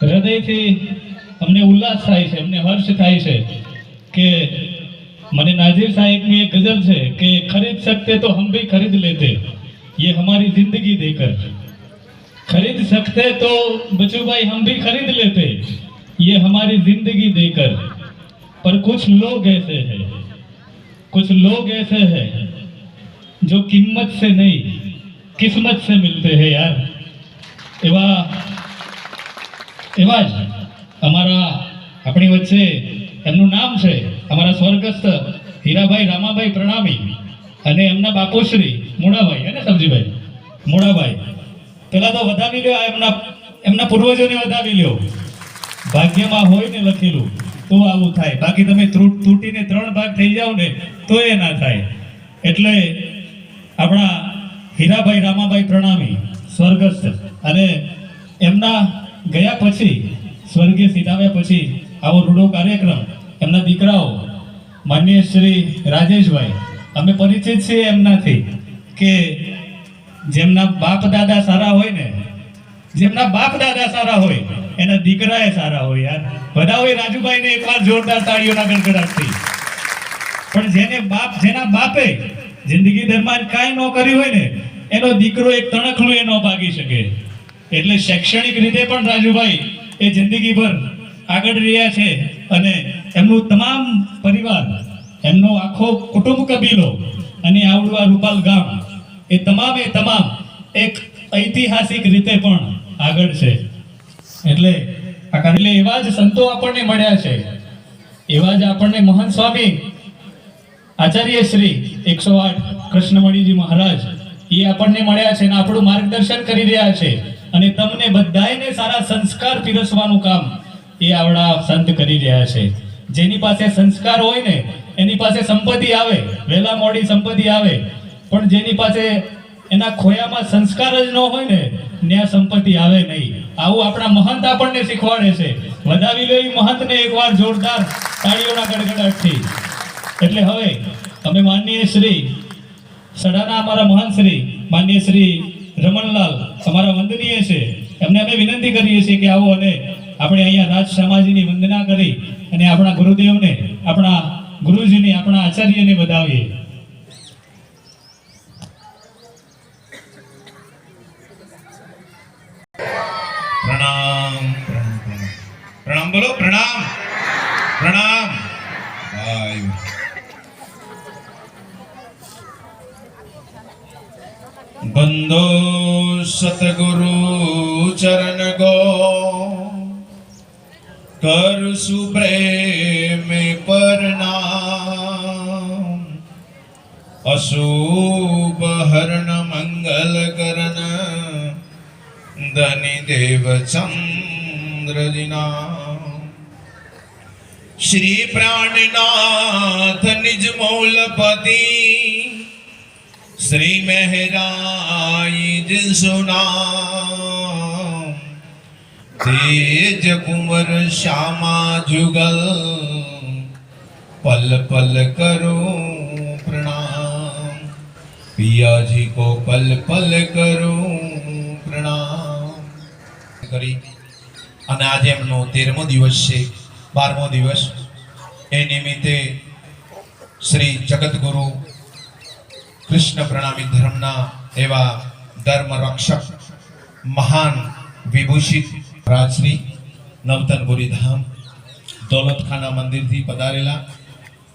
હૃદયથી અમને ઉલ્લાસ થાય છે અમને હર્ષ થાય છે કે મને નાઝીર સાહેબની એક ગઝલ છે કે ખરીદ सकते तो हम भी खरीद लेते ये हमारी जिंदगी देकर खरीद सकते तो बच्चू भाई हम भी खरीद लेते ये हमारी जिंदगी देकर पर कुछ लोग ऐसे हैं कुछ लोग ऐसे हैं जो किस्मत से नहीं किस्मत से मिलते हैं यार એવા એવા જ અમારા આપણી વચ્ચે એમનું નામ છે, અમારા સ્વર્ગસ્થ હીરાભાઈ રામાભાઈ પ્રણામી અને એમના બાપુશ્રી મોડાભાઈ હે ને સમજીભાઈ? મોડાભાઈ. પેલા તો વધાવી લ્યો એમના એમના પૂર્વજોને વધાવી લ્યો. ભાગ્યમાં હોય ને લખેલું, તો આવું થાય. બાકી તમે તૂટીને ત્રણ ભાગ થઈ જાઓ ને તો એ ના થાય. એટલે આપણા હીરાભાઈ રામાભાઈ પ્રણામી, સ્વર્ગસ્થ અને એમના ગયા પછી સ્વર્ગે સીધાવ્યા પછી આવો રૂડો કાર્યક્રમ. એમના દીકરાઓ, માન્ય શ્રી રાજેશભાઈ, અમે પરિચિત છીએ એમનાથી કે જેમના બાપ દાદા સારા હોય ને, જેમના બાપ દાદા સારા હોય, એના દીકરા એ સારા હોય યાર. બધા હોય રાજુભાઈને એકવાર જોરદાર તાળીઓના ગણગડાટથી પણ જેને બાપ, જેના બાપે જિંદગી દરમિયાન કાંઈ ન કર્યું હોય ને, એનો દીકરો એક તણખલું એ ન ભાગી શકે. એટલે શૈક્ષણિક રીતે પણ રાજુભાઈ એ જિંદગીભર આગળ રહ્યા છે અને એમનું તમામ પરિવાર, એમનો આખો કુટુંબ કબીલો અને આવડવા રૂપાલ ગામ એ તમામે તમામ એક ઐતિહાસિક રીતે પણ આગળ છે. એટલે એટલે એવા જ સંતો આપણને મળ્યા છે. એવા જ આપણને મહંત સ્વામી આચાર્ય શ્રી એકસો આઠ કૃષ્ણમણીજી મહારાજ એ આપણને મળ્યા છે અને આપણું માર્ગદર્શન કરી રહ્યા છે. અને તમને બધાયને સારા સંસ્કાર પીરસવાનું કામ એ આવડા સંત કરી રહ્યા છે. જેની પાસે સંસ્કાર હોય ને, એની પાસે સંપત્તિ આવે, વહેલા મોડી સંપત્તિ આવે, પણ જેની પાસે એના ખોયામાં સંસ્કાર જ ન હોય ને, ત્યાં સંપત્તિ આવે નહીં. આવું આપણા મહંત આપણને શીખવાડે છે. વધાવી લો એ મહંતને એકવાર જોરદાર તાળીઓના ગડગડાટથી. એટલે હવે અમે માનનીય શ્રી, સડાના અમારા મહાન શ્રી, માનનીય શ્રી રમણલાલ અમારા વંદનીય છે. એમને અમે વિનંતી કરીએ છીએ કે આવો અને આપણે અહીંયા રાજ સમાજની વંદના કરી અને આપણા ગુરુદેવને, આપણા ગુરુજીને, આપણા આચાર્યને વધાવીએ પ્રણામ. પ્રણામ બોલો, પ્રણામ. બંધો સતગુરુ ચરણ ગો. કરસુ પ્રેમે પરનામ અશુભ હરણ મંગલ કરણ. ધની દેવ ચંદ્રજીના. શ્રી પ્રાણનાથ નિજ મૌલપતિ. શ્રી મહેરાય સુના તેજ કુંવર શ્યામા જુગલ પલ પલ કરો પ્રણામ પિયાજી કો પલ પલ કરો પ્રણામ કરી અને આજે એમનો તેરમો દિવસ છે, બારમો દિવસ. એ નિમિત્તે શ્રી જગતગુરુ કૃષ્ણ પ્રણામી ધર્મના એવા ધર્મ રક્ષક, મહાન, વિભૂષિત રાજશ્રી નવતનપુરી ધામ દોલતખાના મંદિરથી પધારેલા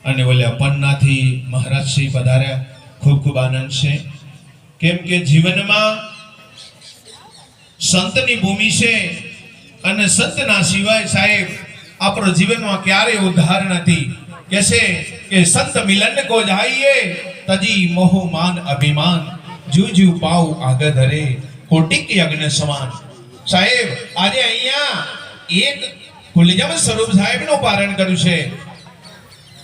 અને ઓલ્યા પન્નાથી મહારાજશ્રી પધાર્યા. ખૂબ ખૂબ આનંદ છે. કેમ કે જીવનમાં સંતની ભૂમિ છે અને સંતના સિવાય સાહેબ આપણો જીવનમાં ક્યારેય ઉદ્ધાર નથી. કે છે કે સંત મિલન કો જાઈએ તજી મોહ માન અભિમાન જુજુ પાઉ પાઉ આગધરે કોટિક યજ્ઞ સમાન. સાહેબ, આજે અહીંયા એક કુલજમ સ્વરૂપ સાહેબનું પારણ કર્યું છે.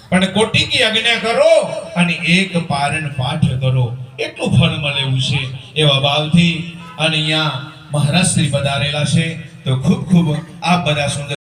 પણ કોટિકી યજ્ઞ કરો અને એક પારણ પાઠ કરો. એટલું ફળ મળે એવું છે એવા ભાવથી. અને અહીંયા મહારાજ શ્રી પધારેલા છે. તો ખૂબ ખૂબ આ બધા સુંદર